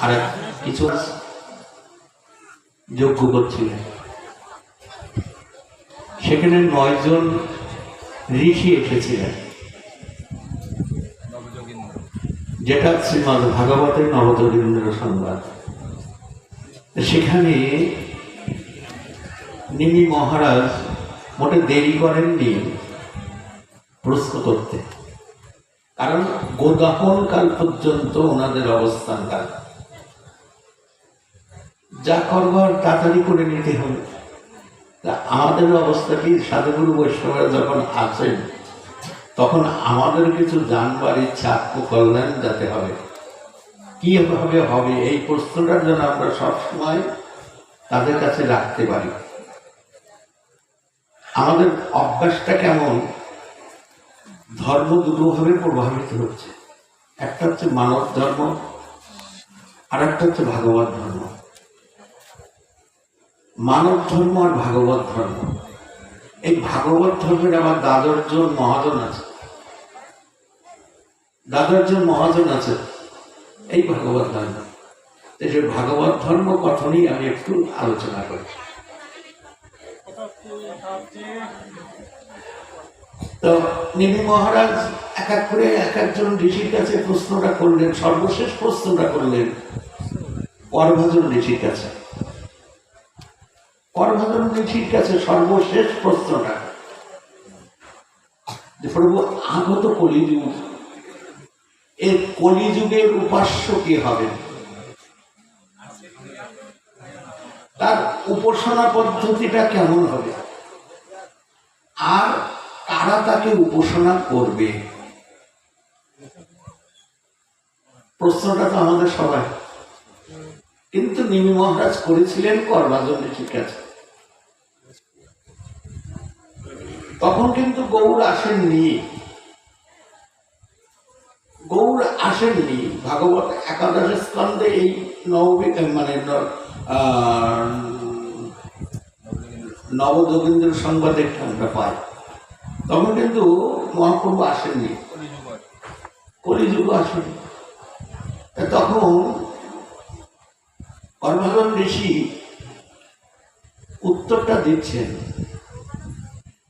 আর কিছু যোগ্য করছিলেন। সেখানে ঋষি এসেছিলেন। যেটা শ্রীমদ ভাগবতের নবযোগীন্দ্র সংবাদ। সেখানে নিমি মহারাজ মোটে দেরি করেননি প্রশ্ন করতে। কারণ গোদাহন কাল পর্যন্ত ওনাদের অবস্থান কাল যা করবার তাড়াতাড়ি করে নিতে হবে। তা আমাদের অবস্থা কি? সাধুগুরু বৈষ্ণবরা যখন আছেন, তখন আমাদের কিছু জানবার ইচ্ছা কল্যাণ যাতে হবে। কীভাবে হবে এই প্রশ্নটার জন্য আমরা সবসময় তাদের কাছে রাখতে পারি। আমাদের অভ্যাসটা কেমন? ধর্ম দুটোভাবে প্রভাবিত হচ্ছে। একটা হচ্ছে মানব ধর্ম আর একটা হচ্ছে ভাগবত ধর্ম। মানব ধর্ম আর ভাগবত ধর্ম। এই ভাগবত ধর্মের আবার দ্বাদশজন মহাজন আছে। দ্বাদশজন মহাজন আছে এই ভাগবত ধর্ম। যে ভাগবত ধর্ম কথনই আমি একটু আলোচনা করি। তো নিমি মহারাজ এক এক করে এক একজন ঋষির কাছে প্রশ্নটা করলেন, সর্বশেষ প্রশ্নটা করলেন ঋষির কাছে। ঋষির কাছে সর্বশেষ প্রশ্নটা প্রভু, আগত কলিযুগ এই কলিযুগের উপাস্য কি হবে তার উপাসনা পদ্ধতিটা কেমন হবে? আর কারা তাকে উপাসনা করবে। প্রশ্নটা তো আমাদের সবাই। কিন্তু নিমি মহারাজ করেছিলেন করবাজন ঋষির কাছে তখন কিন্তু গৌর আসেননি। গৌর আসেননি। ভাগবত একাদশ স্কন্ধে এই নবী মানে ন- আহ, নবযোগীন্দ্র সংবাদে আমরা পাই। তখন কিন্তু মহাপ্রভু আসেননি। কলিযুগ আসেনি। তখন কর্মজন ঋষি উত্তরটা দিচ্ছেন।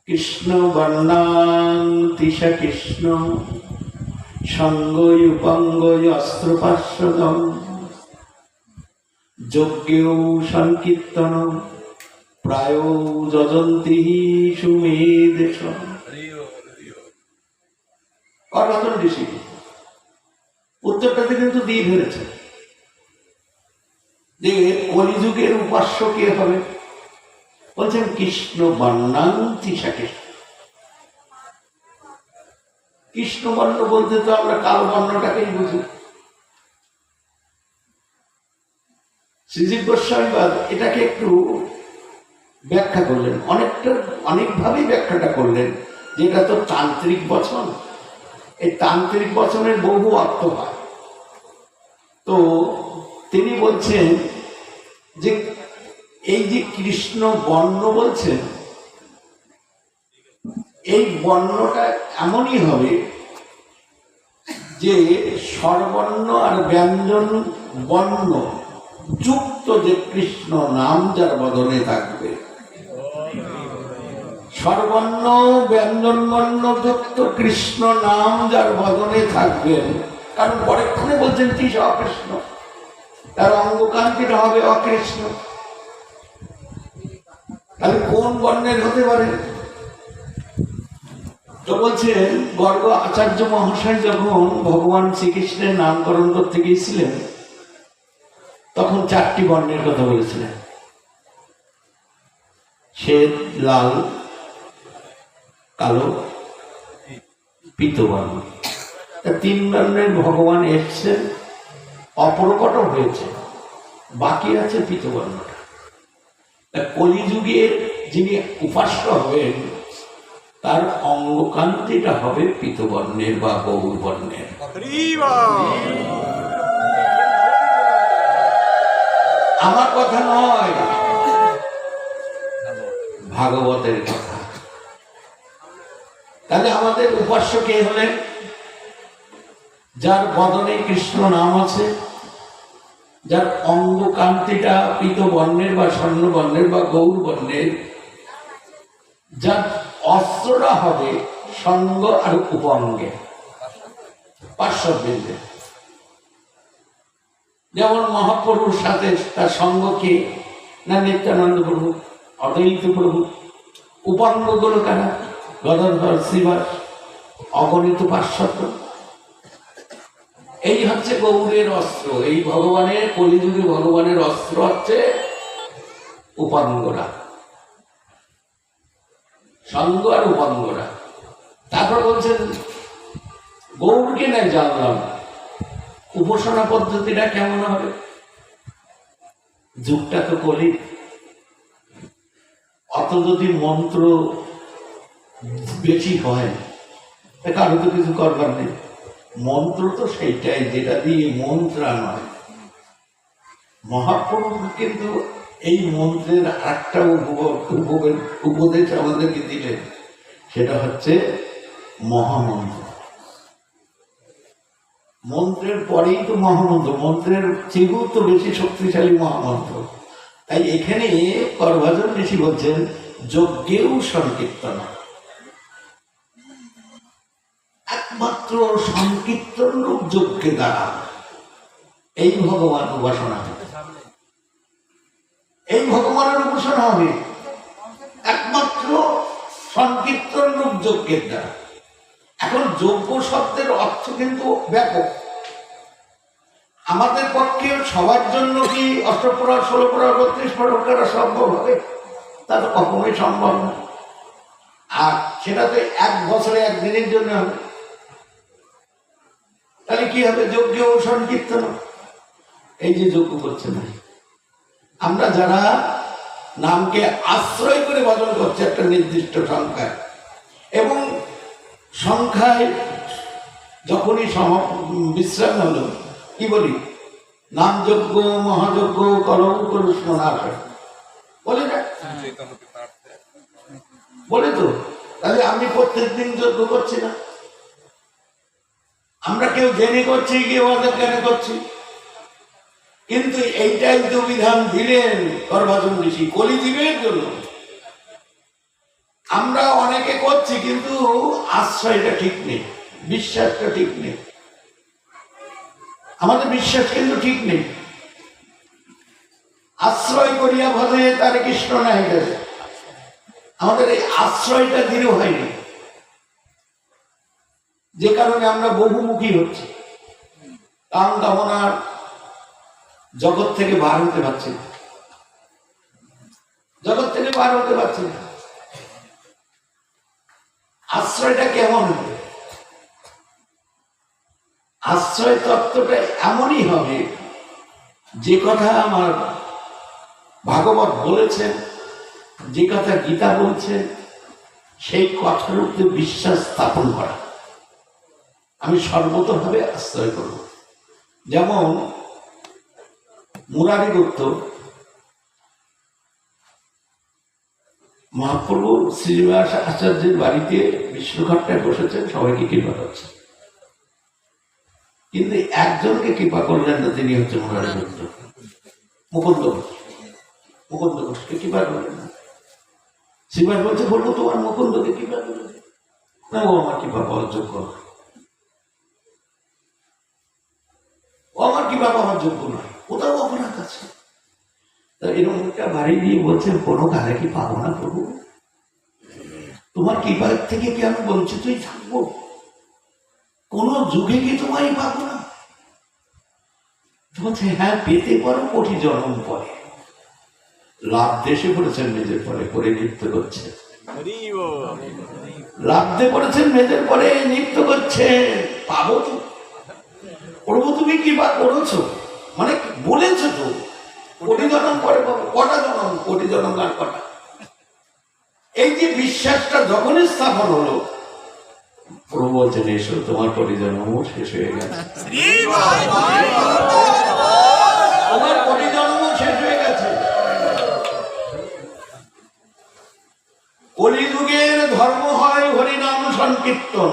কৃষ্ণ বর্ণাং তিসা কৃষ্ণ সঙ্গই উপাঙ্গই অস্ত্রপার্শ্বদম। যজ্ঞেও সংকীর্তন প্রায় যজন্তি সুমেদেশ কর্মজন ঋষি উত্তরটাতে কিন্তু দিয়ে ফেলেছে। যে কলিযুগের উপাস্য কে হবে? বলছেন কৃষ্ণ বর্ণাং তিসা কৃষ্ণ কৃষ্ণ বর্ণ বলতে তো আমরা কালো বর্ণটাকেই বুঝি। শ্রীজীব গোস্বামীবাদ এটাকে একটু ব্যাখ্যা করলেন। অনেকটা অনেকভাবেই ব্যাখ্যাটা করলেন যেটা তো তান্ত্রিক বচন। এই তান্ত্রিক বচনের বহু অর্থ হয় তো তিনি বলছেন যে এই যে কৃষ্ণ বর্ণ বলছেন, এই বর্ণটা এমনই হবে যে স্বরবর্ণ আর ব্যঞ্জন বর্ণ যুক্ত যে কৃষ্ণ নাম যার বদনে থাকবে। স্বরবর্ণ ব্যঞ্জন বর্ণ যুক্ত কৃষ্ণ নাম যার বদনে থাকবেন। কারণ পরেক্ষণে বলছেন, কি সে অকৃষ্ণ? তার অঙ্গকান্তিটা হবে অকৃষ্ণ। তাহলে কোন বর্ণের হতে পারে? তো বলছেন গর্গ আচার্য মহাশয় যখন ভগবান শ্রীকৃষ্ণের নামকরণ করতে গিয়েছিলেন, তখন চারটি বর্ণের কথা বলেছিলেন। শ্বেত, লাল কালো পিতবর্ণ তিন বর্ণের ভগবান এসছেন অপরকট হয়েছে। বাকি আছে পিতবর্ণটা তা কলিযুগে যিনি উপাস্য হবেন, তার অঙ্গকান্তিটা হবে পিতবর্ণের বা গৌর বর্ণের আমার কথা নয়, ভাগবতের কথা। তাহলে আমাদের উপাস্য কে হলেন? যার বদনে কৃষ্ণ নাম আছে, যার অঙ্গ কান্তিটা পিত বর্ণের বা স্বর্ণ বর্ণের বা গৌর বর্ণের যার অস্ত্রটা হবে সঙ্গ আর উপঙ্গে পার্শ্ববৃন্দে যেমন মহাপ্রভুর সাথে তার সঙ্গ কে? না নিত্যানন্দ প্রভু, অদ্বৈত প্রভু উপাঙ্গগুলো কারা? গদাধর শ্রীবাস অগণিত পার্শ্বত্য এই হচ্ছে গৌরের অস্ত্র, এই ভগবানের, কলিযুগে ভগবানের অস্ত্র হচ্ছে উপাঙ্গরা। সঙ্গ আর উপাঙ্গরা। তারপর বলছেন গৌরকে নাই জানলাম, উপাসনা পদ্ধতিটা কেমন হবে? যুগটা তো কলি অত যদি মন্ত্র বেশি হয়। কারও তো কিছু করবার নেই। মন্ত্র তো সেইটাই, যেটা দিয়ে মন্ত্রা নয়। মহাপ্রভু কিন্তু এই মন্ত্রের উপ- উপদেশ আমাদেরকে দিলেন। সেটা হচ্ছে মহামন্ত্র। মন্ত্রের পরেই তো মহামন্ত্র। মন্ত্রের চেয়েও তো বেশি শক্তিশালী মহামন্ত্র। তাই এখানে করভাজন ঋষি বলছেন, যজ্ঞেও সংকীর্তন একমাত্র সংকীর্তন রূপ যজ্ঞে দ্বারা। এই ভগবান উপাসনা এই ভগবানের উপাসনা হবে। একমাত্র সংকীর্তন রূপ যজ্ঞের দ্বারা। এখন যোগ্য শব্দের অর্থ কিন্তু ব্যাপক। আমাদের পক্ষে সবার জন্য কি অষ্টপ্রহর ষোলো প্রহর বত্রিশ প্রহর করা সম্ভব হবে? তা তো কখনোই সম্ভব না। আর সেটা তো এক বছরে একদিনের জন্য হবে। তাহলে কি হবে? যজ্ঞ ও সংকীর্তন। এই যে যজ্ঞ করছে না। আমরা যারা নামকে আশ্রয় করে ভজন করছে একটা নির্দিষ্ট সংখ্যায়। এবং সংখ্যায় যখনই সম- বিশ্রাম হলো কি বলি? নামযজ্ঞ মহাযজ্ঞ করৌ করুষ্ণ নাশ। বলে না? বলে তো। তাহলে আমি প্রত্যেক দিন যজ্ঞ করছি না। আমরা কেউ জেনে করছি কেউ অনেক জ্ঞানে করছি? কিন্তু এইটাই তো বিধান দিলেন করবাজন ঋষি কলি দিবের জন্য। আমরা অনেকে করছি, কিন্তু আশ্রয়টা ঠিক নেই, বিশ্বাসটা ঠিক নেই। আমাদের বিশ্বাস কিন্তু ঠিক নেই। আশ্রয় করিয়া ভজে তার কৃষ্ণ নাই আমাদের এই আশ্রয়টা দৃঢ় হয়নি। যে কারণে আমরা বহুমুখী হচ্ছি। কাম কামনার জগৎ থেকে বার হতে পারছি না। জগৎ থেকে বার হতে পারছি না। আশ্রয়টা কেমন হবে? আশ্রয় তত্ত্বটা এমনই হবে, যে কথা আমার ভাগবত বলেছেন, যে কথা গীতা বলছে সেই কথার উপরে বিশ্বাস স্থাপন করা। আমি সর্বতভাবে আশ্রয় করব। যেমন মুরারি দত্ত মহাপ্রভু শ্রীনিবাস আচার্যের বাড়িতে বিষ্ণুঘাটটায় বসেছেন, সবাইকে কৃপা করছেন কিন্তু একজনকে কৃপা করলেন না, তিনি হচ্ছে মুরারি দত্ত মুকুন্দ ঘোষ। মুকুন্দ ঘোষকে কৃপা করলেন না। শ্রীনিবাস বলছে, বলব তোমার মুকুন্দকে কৃপা করলে না ও আমার কৃপা পাওয়ার যোগ্য নয়। ও আমার কৃপা পাওয়ার যোগ্য নয়। ওটাও আছে তা এরকম একটা বাড়ি দিয়ে বলছেন, কোনো কালে কি পাবো না প্রভু? তোমার কৃপার থেকে কি আমি বঞ্চিতই থাকব? কোন যুগে কি তোমায় পাবো না? বলছে হ্যাঁ পেতে পারো, কোটি জন্ম পরে। লাভ দেশে পড়েছেন নিজের পরে করে নৃত্য করছে। লাভতে পড়েছেন মেজের পরে নৃত্য করছে। পাবো তো। প্রভু, তুমি কি বা করেছ। মানে বলেছ তো, কোটি জনম পাবো কটা জনম কোটি জনম আর কটা? এই যে বিশ্বাসটা যখনই স্থাপন হলো, প্রভু বলছেন, এসো, তোমার কোটি জন্মও শেষ হয়ে গেছে। তোমার কোটি জন্মও শেষ হয়ে গেছে। কলিযুগের ধর্ম হয় হরিনাম সংকীর্তন।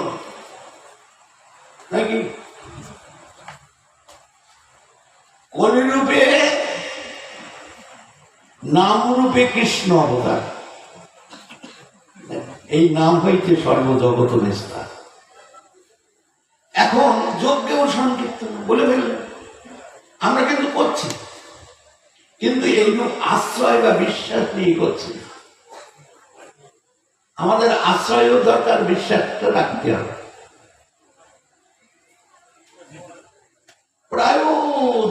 নাকি? কলিরূপে নামরূপে কৃষ্ণ অবতার। এই নাম হইতে সর্বজগত নিস্তার এখন যজ্ঞ ও সংকীর্তন বলে ফেললেন, আমরা কিন্তু করছি। কিন্তু এইরূপ আশ্রয় বা বিশ্বাস নিয়ে করছি। আমাদের আশ্রয়ও দরকার, বিশ্বাসটা রাখতে হবে।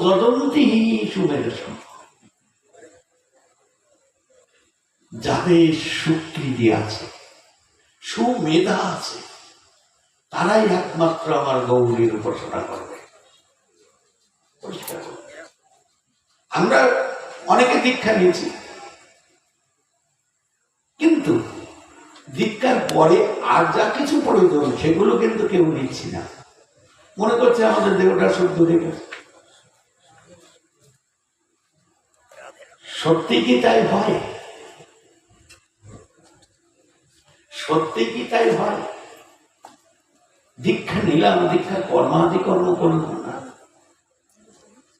যদন্তি সুমের যাদের সুকৃতি আছে, সুমেধা আছে, তারাই একমাত্র আমার গৌরীর উপাসনা করবে। আমরা অনেকে দীক্ষা নিয়েছি। কিন্তু দীক্ষার পরে আর যা কিছু প্রয়োজন, সেগুলো কিন্তু কেউ নিচ্ছি না। মনে করছে আমাদের দেহটা শুদ্ধ গেছে সত্যি কি তাই হয়? সত্যি কি তাই হয়? দীক্ষা নিলাম, দীক্ষা কর্মাদি কর্ম করলাম না।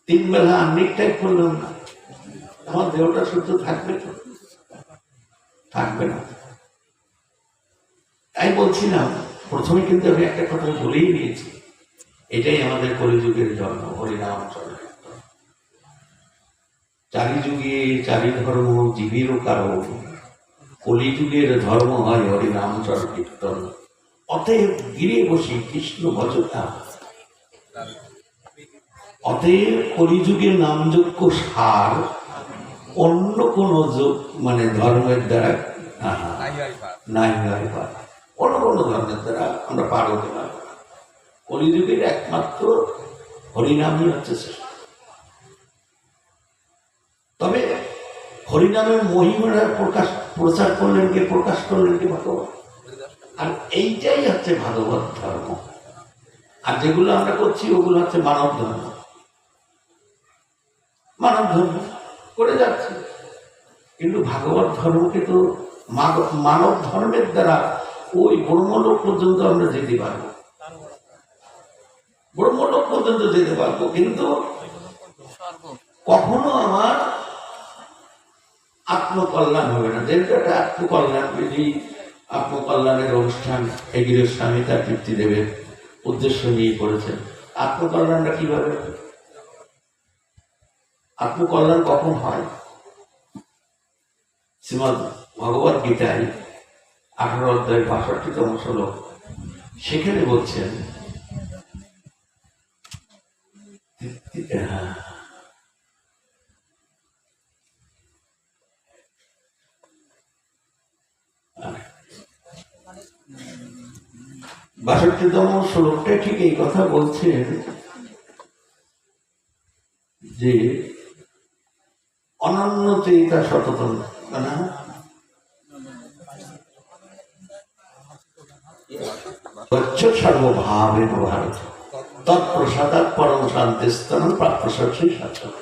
তিন বেলা আন্নিকটাই করলাম না। আমার দেহটা শুদ্ধ থাকবে তো? থাকবে না। তাই বলছিলাম প্রথমে কিন্তু আমি একটা কথা বলেই নিয়েছি। এটাই আমাদের কলিযুগের জন্ম, হরিনাম চলে। চারি যুগে চারি ধর্ম জীবেরও কারণ। কলিযুগের ধর্ম হয় হরিনাম চর কীর্তন অতএব গিরে বসি কৃষ্ণ ভজতা। অতএব কলিযুগের নামযোগ্য সার অন্য কোন যোগ মানে ধর্মের দ্বারা নাই হয় পার অন্য কোনো ধর্মের দ্বারা আমরা পার হতে পারব না। কলিযুগের একমাত্র হরিনামই হচ্ছে তবে হরিনামের মহিমারা প্রকাশ, প্রচার করলেন কে, প্রকাশ করলেন কে ভগবান? আর এইটাই হচ্ছে ভাগবত ধর্ম। আর যেগুলো আমরা করছি, ওগুলো হচ্ছে মানব ধর্ম। মানব ধর্ম করে যাচ্ছে। কিন্তু ভাগবত ধর্মকে তো মানব ধর্মের দ্বারা ওই ব্রহ্মলোক পর্যন্ত আমরা যেতে পারব। ব্রহ্মলোক পর্যন্ত যেতে পারব, কিন্তু কখনো আমার আত্মকল্যাণ হবে না। যেহেতু একটা আত্মকল্যাণ বিধি আত্মকল্যাণের অনুষ্ঠান এগিয়ে স্বামী তার তৃপ্তি দেবের উদ্দেশ্য নিয়ে করেছেন। আত্মকল্যাণটা কীভাবে? আত্মকল্যাণ কখন হয়? শ্রীমদ ভগবত গীতায় আঠারো অধ্যায় বাষট্টিতম শ্লোক, সেখানে বলছেন হ্যাঁ বাষট্টিতম শ্লোকটা ঠিক এই কথা বলছেন যে অনন্যতে তা সততম না? গচ্ছ সর্বভাবেন ভারত তৎপ্রসাদাৎ পরম শান্তিস্থান প্রাপ্ত সচ্ছি সাচন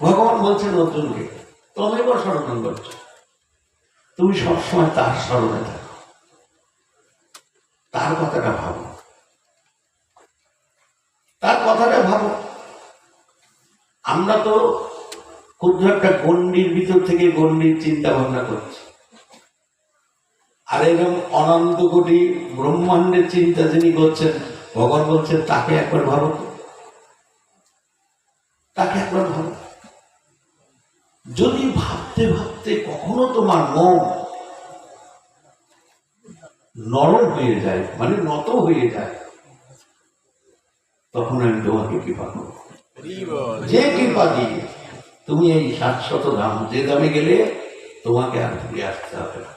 ভগবান বলছেন অর্জুনকে তমেব স্মরণ করছ তুমি সবসময় তার স্মরণে থাকো। তার কথাটা ভাবো। তার কথাটা ভাবো। আমরা তো ক্ষুদ্র একটা গণ্ডির ভিতর থেকে গণ্ডির চিন্তা ভাবনা করছি। আর এরকম অনন্ত কোটি ব্রহ্মাণ্ডের চিন্তা যিনি করছেন, ভগবান বলছেন, তাকে একবার ভাবো তাকে একবার ভাবো। যদি ভাবতে ভাবতে কখনো তোমার মন নরম হয়ে যায় মানে নত হয়ে যায়, তখন আমি তোমাকে কৃপা করব। যে কৃপা দিয়ে তুমি এই সাতশত ধাম যে দামে গেলে তোমাকে আর ফিরে আসতে হবে না।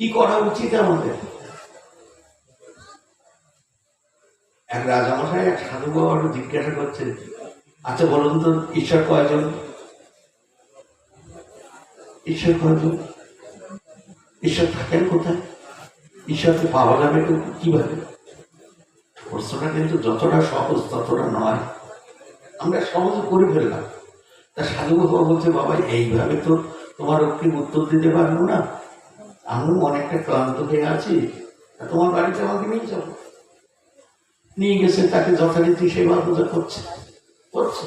কি করা উচিত আমাদের? এক রাজামশাই, এক সাধু বাবার জিজ্ঞাসা করছেন আচ্ছা বলুন তো, ঈশ্বর কয়জন? ঈশ্বর কয়জন? ঈশ্বর থাকেন কোথায়? ঈশ্বরকে পাওয়া যাবে কীভাবে? প্রশ্নটা কিন্তু যতটা সহজ, ততটা নয়। আমরা সহজে করে ফেললাম। তা সাধু বাবা বলছে, বাবা, এইভাবে তো তোমার অগ্রিম উত্তর দিতে পারব না। আমিও অনেকটা ক্লান্ত হয়ে আছি। তোমার বাড়িতে আমাকে নিয়ে যাব নিয়ে গেছে, তাকে যথারীতি সেবা পূজা করছে। করছে।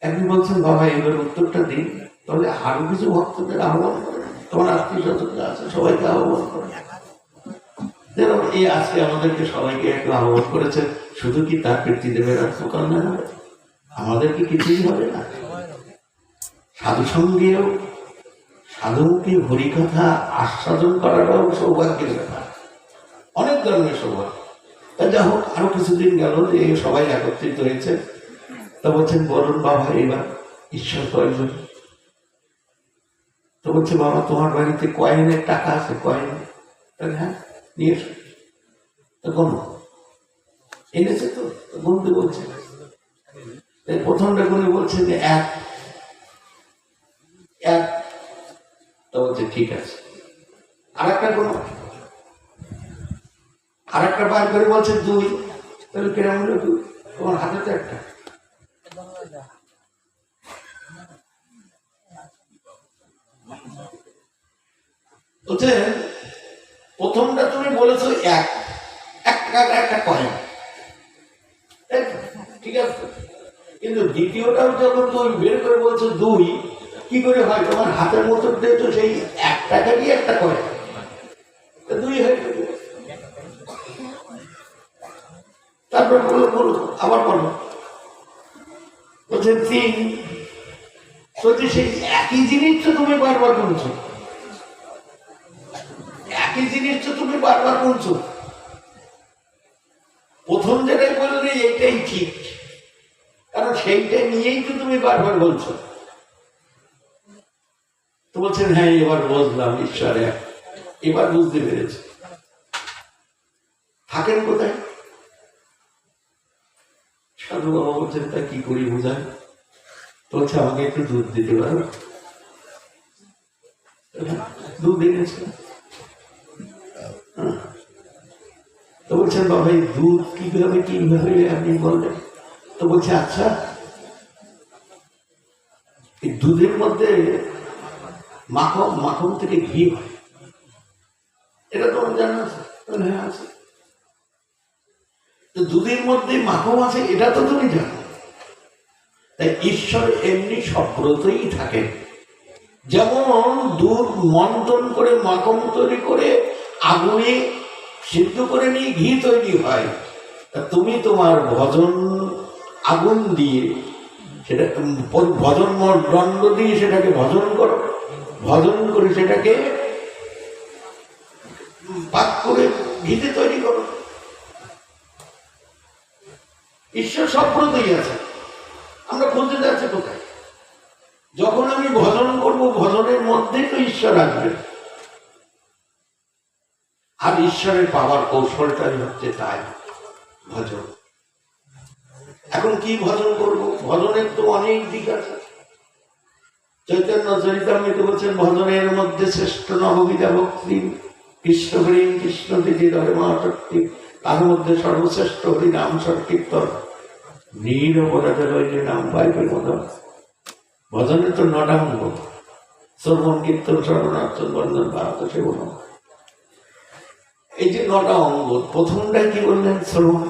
একদিন বলছেন, বাবা, এবার উত্তরটা দিন। তাহলে আরও কিছু ভক্তদের আহ্বান তোমার আত্মীয় স্বজনরা আছে, সবাইকে আহ্বান এই আজকে আমাদেরকে সবাইকে একটু আহ্বান করেছেন, শুধু কি তার হবে আমাদেরকে কিছুই হবে না? সাধু সঙ্গেও, সাধুকে হরিকথা আস্বাদন করাটাও সৌভাগ্যের ব্যাপার। অনেক ধরনের সৌভাগ্য। তা যা হোক, আরও কিছুদিন গেল যে সবাই একত্রিত হয়েছে। তা বলছেন বলুন বাবা, এবার ঈশ্বর কয়জন? তো বলছে, বাবা, তোমার বাড়িতে কয়েনের টাকা আছে, কয়েন। হ্যাঁ নিয়ে তো কোনো এনেছে তো? তো বলছে প্রথমটা গুনে বলছে যে, এক এক। তো বলছে, ঠিক আছে। আর একটা কোনো আর একটা বার করে বলছে, দুই। তাহলে কেরাম হলো দুই, তোমার হাতে তো একটা। বলছে প্রথমটা তুমি বলেছ এক। এক টাকার একটা কয়েন ঠিক আছে। কিন্তু দ্বিতীয়টাও যখন তুমি বের করে বলছো দুই, কি করে হয়? তোমার হাতের মতো তো সেই এক টাকারই একটা কয়েন দুই হয়ে তারপর বলো বলো, আবার বলো। বলছে তিন। সেই একই জিনিস তো তুমি বারবার বলছো। একই জিনিস তো তুমি বারবার বলছো। প্রথম যেটাই বললে এইটাই ঠিক। কারণ সেইটা নিয়েই তো তুমি বারবার বলছো। তো বলছেন হ্যাঁ এবার বুঝলাম ঈশ্বর। এবার বুঝতে পেরেছি। থাকেন কোথায়? সাধু বাবা বলছেন, তা কি করি বোঝায় তো আমাকে একটু দুধ দিতে পারো? দুধ এনেছে। হ্যাঁ। তো বলছেন বাবা এই দুধ কীভাবে কীভাবে আপনি বললেন? তো বলছে আচ্ছা এই দুধের মধ্যে মাখন মাখন থেকে ঘি হয়। এটা তোমার জানা আছে। হ্যাঁ আছে। তো দুধের মধ্যে মাখন আছে, এটা তো তুমি জানো। তাই ঈশ্বর এমনি সব্রতই থাকেন। যেমন দুধ মন্থন করে মাখন তৈরি করে আগুনে সিদ্ধ করে নিয়ে ঘি তৈরি হয়। তুমি তোমার ভজন আগুন দিয়ে সেটা ভজন দণ্ড দিয়ে সেটাকে ভজন করো। ভজন করে সেটাকে পাক করে ঘিতে তৈরি করো। ঈশ্বর সপ্রতই আছে আমরা খুঁজে যাচ্ছে কোথায়? যখন আমি ভজন করব, ভজনের মধ্যেই তো ঈশ্বর আসবে আর ঈশ্বরের পাওয়ার কৌশলটাই হচ্ছে তাই ভজন। এখন কি ভজন করব? ভজনের তো অনেক দিক আছে। চৈতন্য চরিতামৃত বলছেন, ভজনের মধ্যে শ্রেষ্ঠ নববিধা ভক্তি, কৃষ্ণ হরিণ কৃষ্ণ দিদি ধরে মহাশক্তি তার মধ্যে সর্বশ্রেষ্ঠ হরি নাম সংকীর্তন। নীল অপরাধের হইলে নাম পাইবে ভজনে। তো নটা অঙ্গ শ্রবণ, কীর্তন শরণার্থন বন্ধন ভারত সেবন। এই যে নটা অঙ্গ প্রথমটাই কি বললেন শ্রবণ?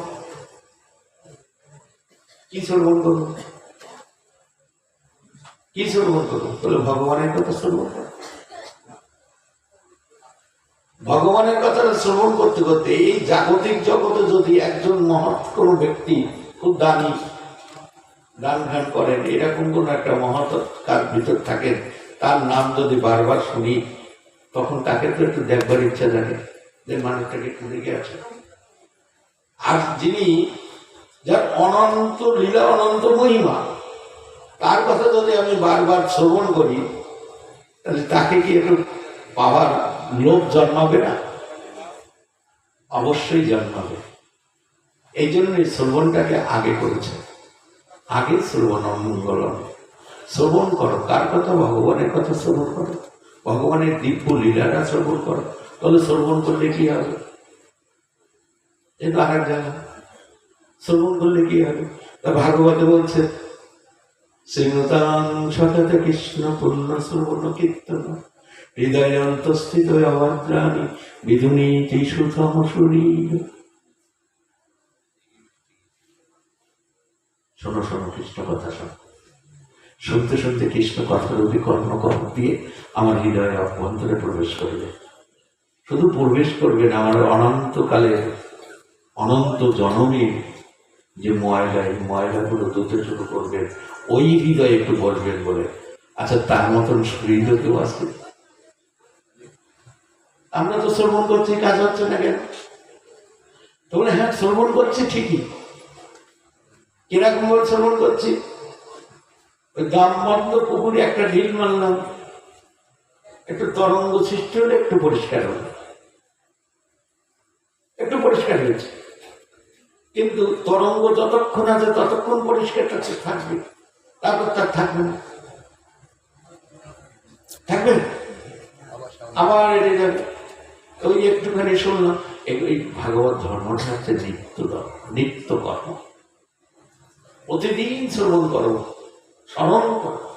কি শ্রবণ করুন? কি শ্রবণ করুন? বলে ভগবানের কথা শ্রবণ ভগবানের কথা শ্রবণ করতে করতে এই জাগতিক জগতে যদি একজন মহৎ কোন ব্যক্তি খুব দানি গান গান করেন, এরকম কোন একটা মহৎ তার ভিতর থাকেন, তার নাম যদি বারবার শুনি, তখন তাকে তো একটু দেখবার ইচ্ছা জাগে। যে মানুষটাকে একটু গেছে আর যিনি যার অনন্ত লীলা, অনন্ত মহিমা, তার কথা যদি আমি বারবার শ্রবণ করি, তাহলে তাকে কি একটু পাওয়ার লোভ জন্মাবে না? অবশ্যই জন্মাবে। এই জন্য এই শ্রবণটাকে আগে করেছে। আগে শ্রবণ মঙ্গলম শ্রবণ করো। কার কথা? ভগবানের কথা শ্রবণ করো। ভগবানের দিব্য লীলারা শ্রবণ করো। তাহলে শ্রবণ করলে কি হবে? এটা আর জানা শ্রবণ করলে কি হবে? তা ভাগবতে বলছে কৃষ্ণ পূর্ণ শ্রবণ কীর্তন। হৃদয় কৃষ্ণ কথা শুনতে শুনতে কৃষ্ণ কথা রূপী কর্ম দিয়ে আমার হৃদয়ে অভ্যন্তরে প্রবেশ করবে শুধু প্রবেশ করবে না আমার অনন্তকালে, অনন্ত জনমের যে ময়লা, এই ময়লাগুলো ধুতে শুরু করবেন ওই হৃদয়ে একটু বসবেন বলে। আচ্ছা তার মতন শরীর কেউ আছে? আমরা তো শ্রবণ করছি, কাজ হচ্ছে না কেন? তো বলে হ্যাঁ শ্রবণ করছি ঠিকই। কীরকম ভাবে শ্রবণ করছি? ওই দাম বন্ধ পুকুরে একটা ঢিল মারলাম। একটু তরঙ্গ সৃষ্টি হলে একটু পরিষ্কার হলো একটু পরিষ্কার হয়েছে। কিন্তু তরঙ্গ যতক্ষণ আছে, ততক্ষণ পরিষ্কারটা থাকবে। তারপর তার থাকবে না। থাকবে আবার এটা যাবে ওই একটুখানি শুনলাম, এই- ভাগবত ধর্মটা হচ্ছে নিত্য নিত্য কর্ম। প্রতিদিন শ্রবণ করো, স্মরণ করো।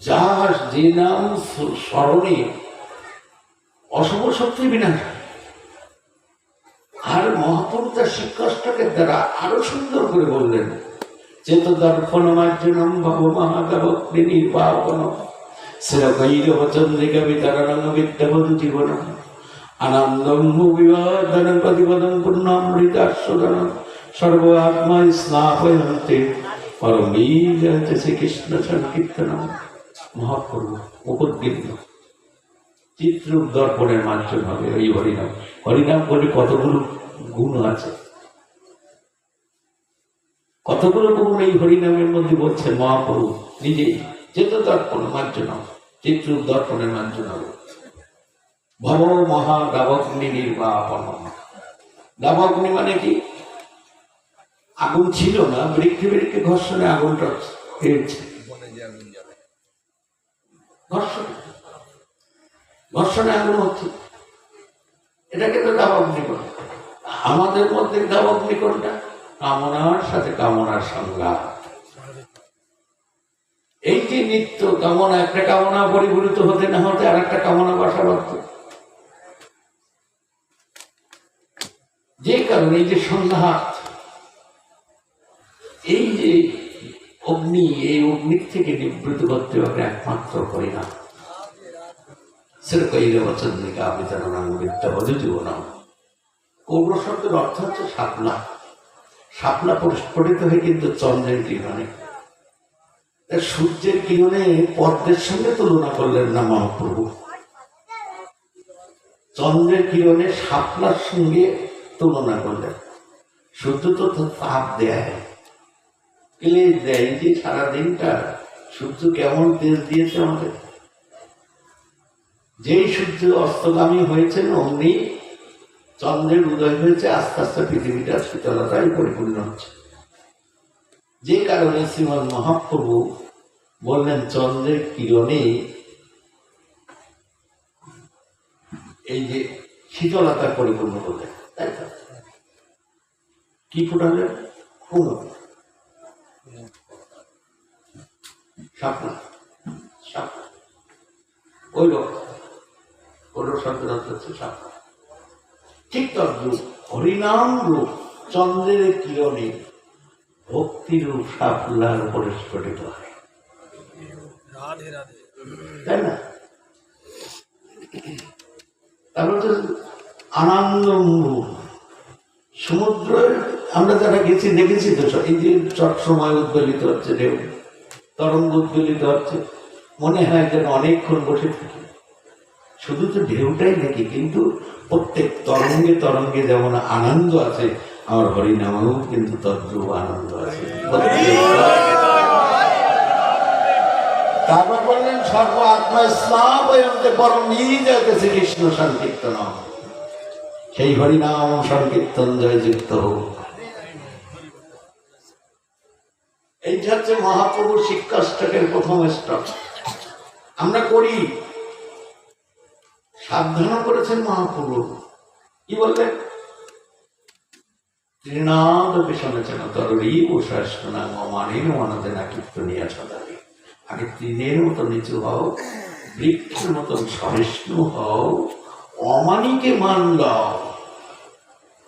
যা যে নাম স্মরণে অশুভ শক্তি বিনাশ। আর মহাপুরুষ তার শিক্ষাষ্টকের দ্বারা আরও সুন্দর করে বললেন চেত দর্পণ মার্জনম ভব মহাদেবী নির্বাপন শ্রীকৈরব চন্দ্রিকা বিতরণ বিদ্যাবধ জীবন আনন্দম বিবাদন প্রতিপদম পূর্ণামৃতাস্বদন সর্ব আত্মা স্নাপয়ন্তে পরমীজয়তে শ্রীকৃষ্ণ সংকীর্তন মহাপ্রভু উপদ্গীর্ণ। চিত্রূপ দর্পণের মাধ্যম হবে ওই হরিনাম। হরিনাম করে কতগুলো গুণ আছে? কতগুলো গুণ এই হরিনামের মধ্যে বলছে মহাপ্রভু নিজেই। চেত দর্পণ মার্জন চিত্রূপ দর্পণের মার্জন হবে। ভব মহা দাবগ্নি নির্বাপন। দাবগ্নি মানে কি? আগুন ছিল না বৃক্ষে বৃক্ষে ঘর্ষণে আগুনটা পেয়েছে ঘর্ষণ ঘর্ষণে আগুন হচ্ছে। এটাকে তো দাবাগ্নি বলে আমাদের মধ্যে দাবাগ্নি কোনটা কামনার সাথে কামনার সংঘাত এই যে নিত্য কামনা, একটা কামনা পরিপূরিত হতে না হতে আর একটা কামনা বাসাবদ্ধ যে কারণে এই যে সংঘাত এই যে অগ্নি, এই অগ্নির থেকে নিবৃত করতে হবে একমাত্র পরিণাম। শ্রীকৈরবচন্দ্রিকা বিতরণাং বিদ্যাবধ জীবনম কৌর শব্দের অর্থ হচ্ছে হয়ে কিন্তু চন্দ্রের কিরণে সূর্যের কিরণে পদ্মের সঙ্গে তুলনা করলেন না মহাপ্রভু চন্দ্রের কিরণে শাপলার সঙ্গে তুলনা করলেন। সূর্য তো তাপ দেয়। ক্লেশ দেয় যে সারাদিনটা সূর্য কেমন তেজ দিয়েছে আমাদের? যেই সূর্য অস্তগামী হয়েছেন অমনি চন্দ্রের উদয় হয়েছে, আস্তে আস্তে পৃথিবীটা শীতলতায় পরিপূর্ণ হচ্ছে। যে কারণে শ্রীমদ মহাপ্রভু বললেন, চন্দ্রের কিরণে এই যে শীতলতা পরিপূর্ণ করলেন, তাই তো? কি ফুটালেন? ফুল স্বপ্ন। স্বপ্ন। ওই লোক ওর শব্দের হচ্ছে ঠিক তদ্রুপ হরিনাম রূপ চন্দ্রের কিরণে ভক্তি রূপ সাফল্যার উপরে স্ফটিত হয়। তাই না? তারপর তো আনন্দ সমুদ্র আমরা যারা গেছি দেখেছি তো এই যে সব সময় উদ্বেলিত হচ্ছে ঢেউ তরঙ্গ উদ্বেলিত হচ্ছে মনে হয় যেন অনেকক্ষণ বসে থাকি। শুধু তো ঢেউটাই নাকি, কিন্তু প্রত্যেক তরঙ্গে তরঙ্গে যেমন আনন্দ আছে, আমার হরিনামেও কিন্তু তদ্রুপ আনন্দ আছে। তারপর বললেন, সর্ব আত্মা পর্যন্ত পরম নিজ শ্রীকৃষ্ণ সংকীর্তন। সেই হরিনাম সংকীর্তন জয়যুক্ত হোক। এইটা হচ্ছে মহাপ্রভুর শিক্ষাষ্টকের প্রথম স্টক। আমরা করি। সাবধান করেছেন মহাপ্রভু কি বললেন? ত্রিনাদ শুনেছেন তরুরী ও শ্রেষ্ঠ না অমানের মনতে না কীর্তনিয়া সদারি আগে তৃণের মতো নিচু হও, বৃক্ষের মতন সহিষ্ণু হও, অমানিকে মান দাও।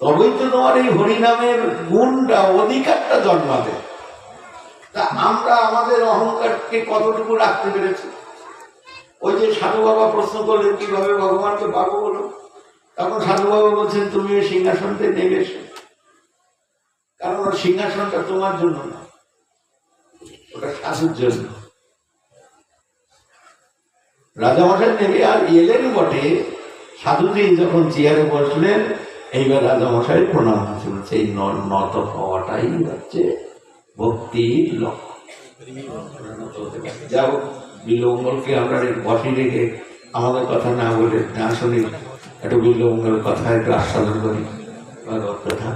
তবেই তো তোমার এই হরিনামের গুণটা, অধিকারটা জন্মাবে। তা আমরা আমাদের অহংকারকে কতটুকু রাখতে পেরেছি? ওই যে সাধু বাবা প্রশ্ন করলেন, কীভাবে ভগবানকে পাবো বলো? তখন সাধু বাবা বলছেন, তুমি ওই সিংহাসনতে নেমে এসো কারণ ওর সিংহাসনটা তোমার জন্য না, ওটা সাধুর জন্য। রাজামশাই নেমে আর এলেন বটে। সাধুজি যখন চেয়ারে বসলেন, এইবার রাজামশাই প্রণাম হচ্ছে এই নত হওয়াটাই হচ্ছে ভক্তির লক্ষ্য। যাও বিলম্বলকে আমরা বসে রেখে আমাদের কথা না বলে, না শুনি একটু বিলম্বর কথা একটু আস্বাদন করি। কথা।